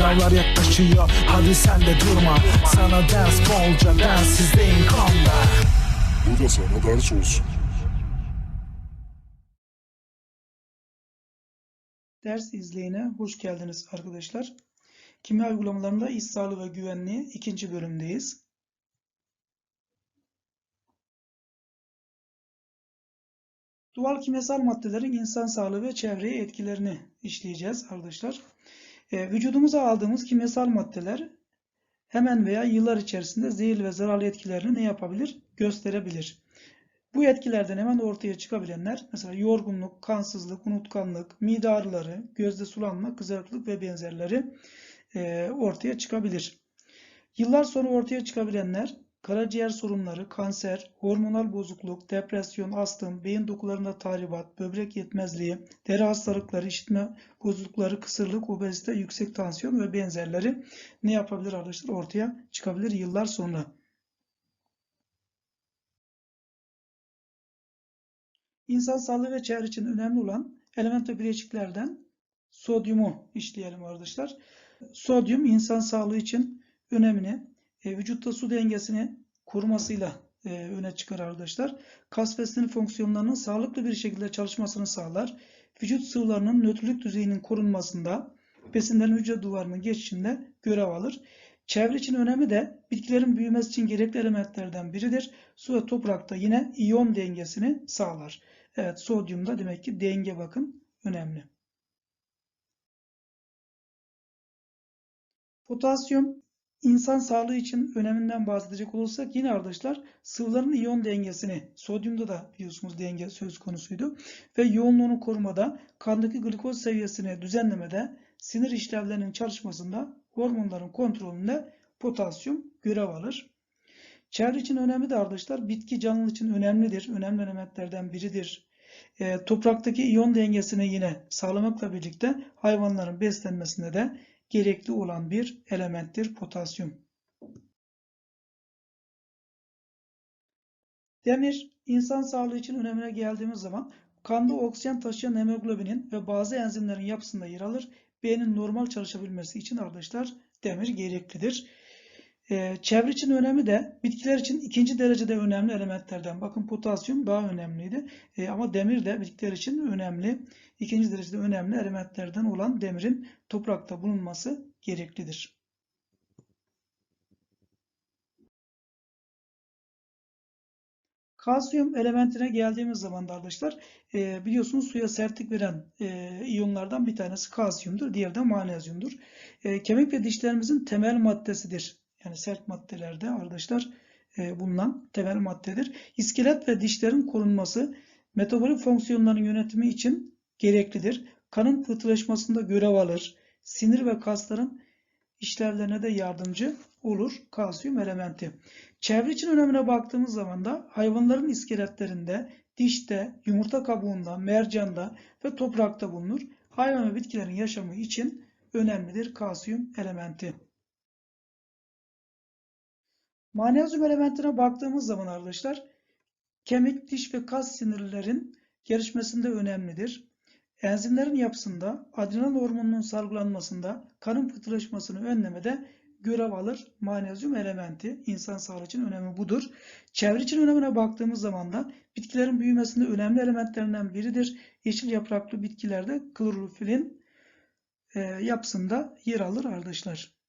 Sınavlar yaklaşıyor hadi sen de durma Sana ders bolca densizdeyim kanda Bu da sana ders olsun. Ders izleyine hoş geldiniz arkadaşlar. Kimya uygulamalarında iş sağlığı ve güvenliği ikinci bölümdeyiz. Doğal kimyasal maddelerin insan sağlığı ve çevreye etkilerini işleyeceğiz arkadaşlar. E, vücudumuza aldığımız kimyasal maddeler hemen veya yıllar içerisinde zehirli ve zararlı etkilerini ne yapabilir? Gösterebilir. Bu etkilerden hemen ortaya çıkabilenler mesela yorgunluk, kansızlık, unutkanlık, mide ağrıları, gözde sulanma, kızarıklık ve benzerleri e, ortaya çıkabilir. Yıllar sonra ortaya çıkabilenler karaciğer sorunları, kanser, hormonal bozukluk, depresyon, astım, beyin dokularında tahribat, böbrek yetmezliği, deri hastalıkları, işitme bozuklukları, kısırlık, obezite, yüksek tansiyon ve benzerleri ne yapabilir arkadaşlar? Ortaya çıkabilir yıllar sonra. İnsan sağlığı ve çevre için önemli olan element ve bileşiklerden sodyumu işleyelim arkadaşlar. Sodyum insan sağlığı için önemli. E, vücutta su dengesini korumasıyla e, öne çıkar arkadaşlar. Kas ve fonksiyonlarının sağlıklı bir şekilde çalışmasını sağlar. Vücut sıvılarının nötrlük düzeyinin korunmasında, besinlerin hücre duvarının geçişinde görev alır. Çevre için önemi de bitkilerin büyümesi için gerekli elementlerden biridir. Su ve toprakta yine iyon dengesini sağlar. Evet sodyumda demek ki denge bakın önemli. Potasyum insan sağlığı için öneminden bahsedecek olursak yine arkadaşlar sıvıların iyon dengesini sodyumda da biliyorsunuz denge söz konusuydu ve yoğunluğunu korumada kandaki glikoz seviyesini düzenlemede sinir işlevlerinin çalışmasında hormonların kontrolünde potasyum görev alır. Çevre için önemli de arkadaşlar bitki canlı için önemlidir. Önemli elementlerden biridir. E, topraktaki iyon dengesini yine sağlamakla birlikte hayvanların beslenmesinde de gerekli olan bir elementtir potasyum. Demir, insan sağlığı için önemine geldiğimiz zaman kanda oksijen taşıyan hemoglobinin ve bazı enzimlerin yapısında yer alır. Beynin normal çalışabilmesi için arkadaşlar demir gereklidir. Ee, çevre için önemi de bitkiler için ikinci derecede önemli elementlerden. Bakın potasyum daha önemliydi. Ee, ama demir de bitkiler için önemli. ikinci derecede önemli elementlerden olan demirin toprakta bulunması gereklidir. Kalsiyum elementine geldiğimiz zaman da arkadaşlar e, biliyorsunuz suya sertlik veren e, iyonlardan bir tanesi kalsiyumdur. Diğeri de magnezyumdur. E, kemik ve dişlerimizin temel maddesidir. Yani sert maddelerde arkadaşlar e, bulunan temel maddedir. İskelet ve dişlerin korunması metabolik fonksiyonların yönetimi için gereklidir. Kanın pıhtılaşmasında görev alır. Sinir ve kasların işlevlerine de yardımcı olur kalsiyum elementi. Çevre için önemine baktığımız zaman da hayvanların iskeletlerinde, dişte, yumurta kabuğunda, mercanda ve toprakta bulunur. Hayvan ve bitkilerin yaşamı için önemlidir kalsiyum elementi. Magnezyum elementine baktığımız zaman arkadaşlar kemik, diş ve kas sinirlerin gelişmesinde önemlidir. Enzimlerin yapısında, adrenal hormonunun salgılanmasında, kanın pıhtılaşmasını önlemede görev alır magnezyum elementi. İnsan sağlığı için önemi budur. Çevre için önemine baktığımız zaman da bitkilerin büyümesinde önemli elementlerinden biridir. Yeşil yapraklı bitkilerde klorofilin e, yapısında yer alır arkadaşlar.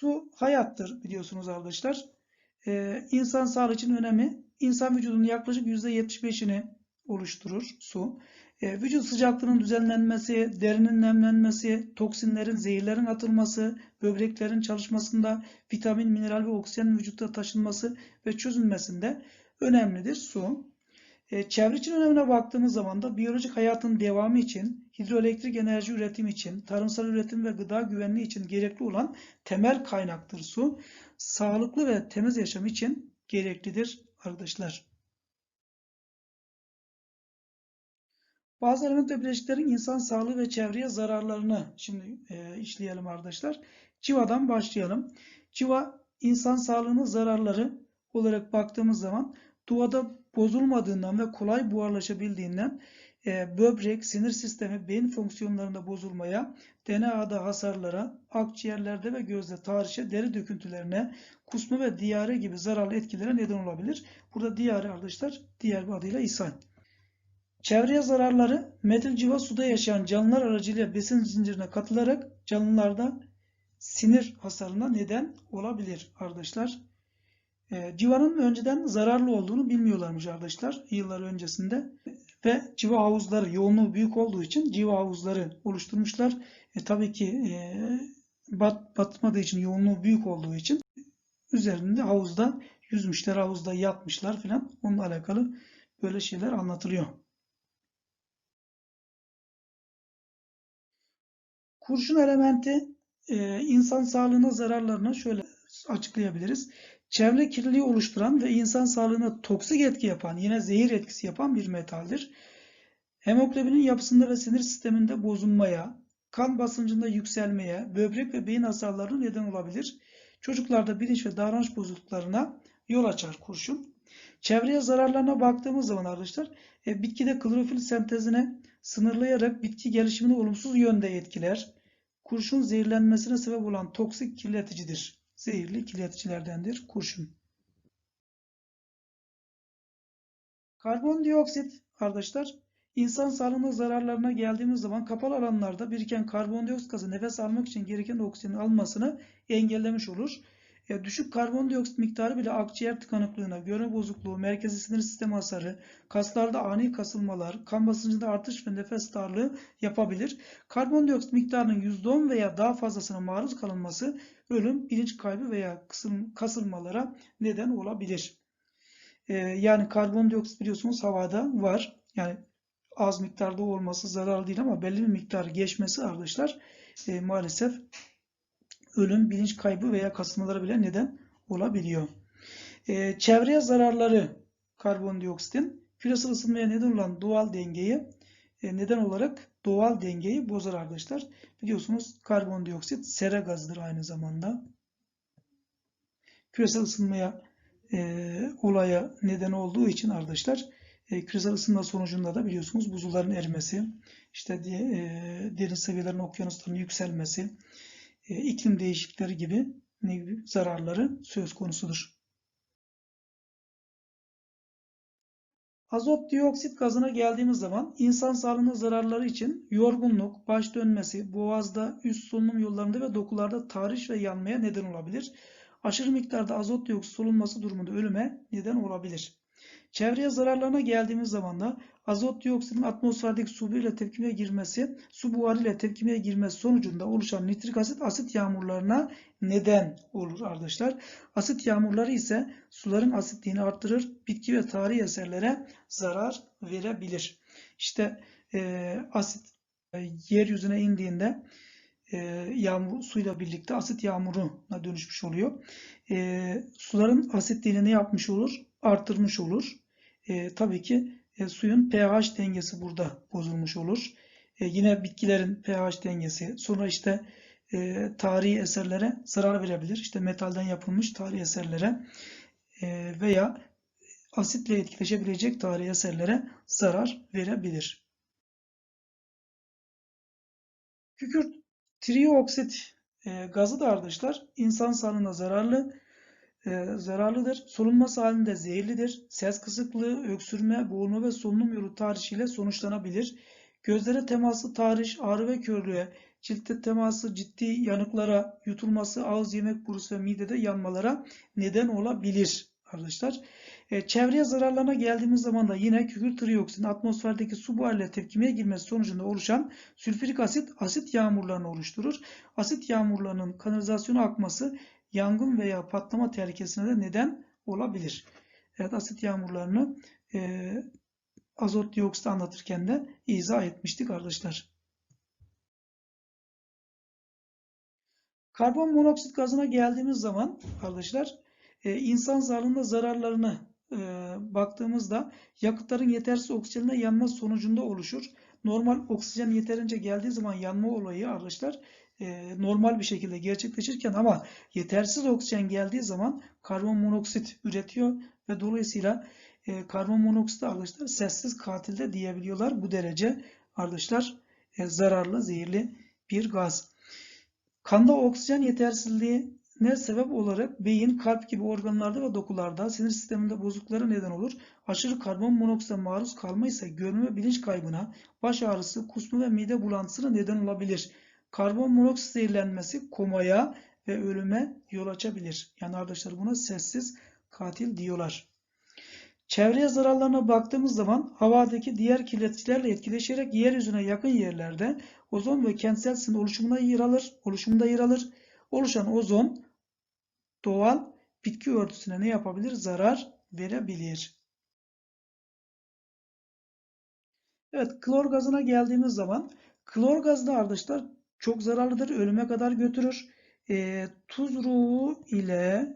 Su hayattır biliyorsunuz arkadaşlar. Ee, insan sağlığı için önemi insan vücudunun yaklaşık %75'ini oluşturur su. Ee, vücut sıcaklığının düzenlenmesi, derinin nemlenmesi, toksinlerin, zehirlerin atılması, böbreklerin çalışmasında vitamin, mineral ve oksijenin vücutta taşınması ve çözülmesinde önemlidir su. E, çevre için önemine baktığımız zaman da biyolojik hayatın devamı için, hidroelektrik enerji üretimi için, tarımsal üretim ve gıda güvenliği için gerekli olan temel kaynaktır su. Sağlıklı ve temiz yaşam için gereklidir arkadaşlar. Bazı element ve bileşiklerin insan sağlığı ve çevreye zararlarını şimdi e, işleyelim arkadaşlar. Civadan başlayalım. Civa insan sağlığının zararları olarak baktığımız zaman doğada bozulmadığından ve kolay buharlaşabildiğinden e, böbrek, sinir sistemi, beyin fonksiyonlarında bozulmaya, DNA'da hasarlara, akciğerlerde ve gözde tahrişe, deri döküntülerine, kusma ve diyare gibi zararlı etkilere neden olabilir. Burada diyare arkadaşlar diğer bir adıyla ishal. Çevreye zararları metil civa suda yaşayan canlılar aracılığıyla besin zincirine katılarak canlılarda sinir hasarına neden olabilir arkadaşlar. E, civanın önceden zararlı olduğunu bilmiyorlarmış arkadaşlar yıllar öncesinde ve civa havuzları yoğunluğu büyük olduğu için civa havuzları oluşturmuşlar. E, tabii ki e, bat, batmadığı için yoğunluğu büyük olduğu için üzerinde havuzda yüzmüşler, havuzda yatmışlar filan. Onunla alakalı böyle şeyler anlatılıyor. Kurşun elementi e, insan sağlığına zararlarını şöyle açıklayabiliriz. Çevre kirliliği oluşturan ve insan sağlığına toksik etki yapan, yine zehir etkisi yapan bir metaldir. Hemoglobinin yapısında ve sinir sisteminde bozulmaya, kan basıncında yükselmeye, böbrek ve beyin hasarlarına neden olabilir. Çocuklarda bilinç ve davranış bozukluklarına yol açar kurşun. Çevreye zararlarına baktığımız zaman arkadaşlar e, bitkide klorofil sentezine sınırlayarak bitki gelişimini olumsuz yönde etkiler. Kurşun zehirlenmesine sebep olan toksik kirleticidir. Zehirli kirleticilerdendir kurşun. Karbondioksit arkadaşlar insan sağlığına zararlarına geldiğimiz zaman kapalı alanlarda biriken karbondioksit gazı nefes almak için gereken oksijenin almasını engellemiş olur. E, düşük karbondioksit miktarı bile akciğer tıkanıklığına, görme bozukluğu, merkezi sinir sistemi hasarı, kaslarda ani kasılmalar, kan basıncında artış ve nefes darlığı yapabilir. Karbondioksit miktarının %10 veya daha fazlasına maruz kalınması ölüm, bilinç kaybı veya kısım, kasılmalara neden olabilir. E, yani karbondioksit biliyorsunuz havada var. Yani az miktarda olması zararlı değil ama belli bir miktar geçmesi arkadaşlar e, maalesef ölüm, bilinç kaybı veya kasılmalara bile neden olabiliyor. E, çevreye zararları karbondioksitin küresel ısınmaya neden olan doğal dengeyi e, neden olarak doğal dengeyi bozar arkadaşlar. Biliyorsunuz karbondioksit sera gazıdır aynı zamanda. Küresel ısınmaya e, olaya neden olduğu için arkadaşlar e, küresel ısınma sonucunda da biliyorsunuz buzulların erimesi, işte e, derin seviyelerin okyanusların yükselmesi, e, iklim değişiklikleri gibi ne gibi zararları söz konusudur. Azot dioksit gazına geldiğimiz zaman insan sağlığına zararları için yorgunluk, baş dönmesi, boğazda, üst solunum yollarında ve dokularda tahriş ve yanmaya neden olabilir. Aşırı miktarda azot dioksit solunması durumunda ölüme neden olabilir. Çevreye zararlarına geldiğimiz zaman da azot dioksitin atmosferdeki su ile tepkimeye girmesi, su buharı ile tepkimeye girmesi sonucunda oluşan nitrik asit asit yağmurlarına neden olur arkadaşlar. Asit yağmurları ise suların asitliğini arttırır, bitki ve tarihi eserlere zarar verebilir. İşte e, asit e, yeryüzüne indiğinde e, yağmur suyla birlikte asit yağmuruna dönüşmüş oluyor. E, suların asitliğini ne yapmış olur? Arttırmış olur. E, tabii ki e, suyun pH dengesi burada bozulmuş olur. E, yine bitkilerin pH dengesi. Sonra işte e, tarihi eserlere zarar verebilir. İşte metalden yapılmış tarihi eserlere e, veya asitle etkileşebilecek tarihi eserlere zarar verebilir. Kükürt trioksit e, gazı da arkadaşlar insan sağlığına zararlı e, zararlıdır. Solunması halinde zehirlidir. Ses kısıklığı, öksürme, boğulma ve solunum yolu tahrişiyle sonuçlanabilir. Gözlere teması tahriş, ağrı ve körlüğe, ciltte teması ciddi yanıklara, yutulması, ağız yemek borusu ve midede yanmalara neden olabilir arkadaşlar. E, çevreye zararlarına geldiğimiz zaman da yine kükürt triyoksin atmosferdeki su buharıyla tepkimeye girmesi sonucunda oluşan sülfürik asit asit yağmurlarını oluşturur. Asit yağmurlarının kanalizasyona akması yangın veya patlama tehlikesine de neden olabilir. Evet asit yağmurlarını e, azot dioksit anlatırken de izah etmiştik arkadaşlar. Karbon monoksit gazına geldiğimiz zaman arkadaşlar e, insan sağlığında zararlarını e, baktığımızda yakıtların yetersiz oksijenle yanma sonucunda oluşur. Normal oksijen yeterince geldiği zaman yanma olayı arkadaşlar e, normal bir şekilde gerçekleşirken ama yetersiz oksijen geldiği zaman karbon monoksit üretiyor ve dolayısıyla e, karbon monoksit arkadaşlar sessiz katil de diyebiliyorlar. Bu derece arkadaşlar e, zararlı, zehirli bir gaz. Kanda oksijen yetersizliğine sebep olarak beyin, kalp gibi organlarda ve dokularda sinir sisteminde bozukluklara neden olur. Aşırı karbon monoksite maruz kalma ise görme bilinç kaybına, baş ağrısı, kusma ve mide bulantısına neden olabilir. Karbon monoksit zehirlenmesi komaya ve ölüme yol açabilir. Yani arkadaşlar buna sessiz katil diyorlar. Çevreye zararlarına baktığımız zaman havadaki diğer kirleticilerle etkileşerek yeryüzüne yakın yerlerde ozon ve kentsel ısının oluşumuna yer alır, oluşumunda yer alır. Oluşan ozon doğal bitki örtüsüne ne yapabilir? Zarar verebilir. Evet, klor gazına geldiğimiz zaman klor gazı da arkadaşlar çok zararlıdır. Ölüme kadar götürür. E, tuz ruhu ile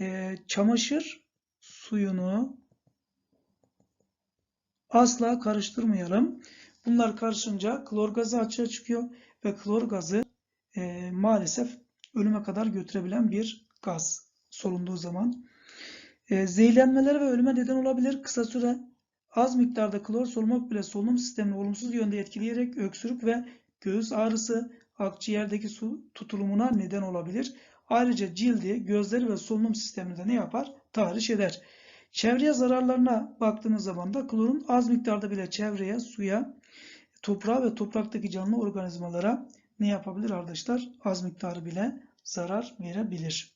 e, çamaşır suyunu asla karıştırmayalım. Bunlar karışınca klor gazı açığa çıkıyor ve klor gazı e, maalesef ölüme kadar götürebilen bir gaz solunduğu zaman. E, zehirlenmelere ve ölüme neden olabilir. Kısa süre az miktarda klor solumak bile solunum sistemini olumsuz yönde etkileyerek öksürük ve göğüs ağrısı, akciğerdeki su tutulumuna neden olabilir. Ayrıca cildi, gözleri ve solunum sisteminde ne yapar? Tahriş eder. Çevreye zararlarına baktığımız zaman da klorun az miktarda bile çevreye, suya, toprağa ve topraktaki canlı organizmalara ne yapabilir arkadaşlar? Az miktarı bile zarar verebilir.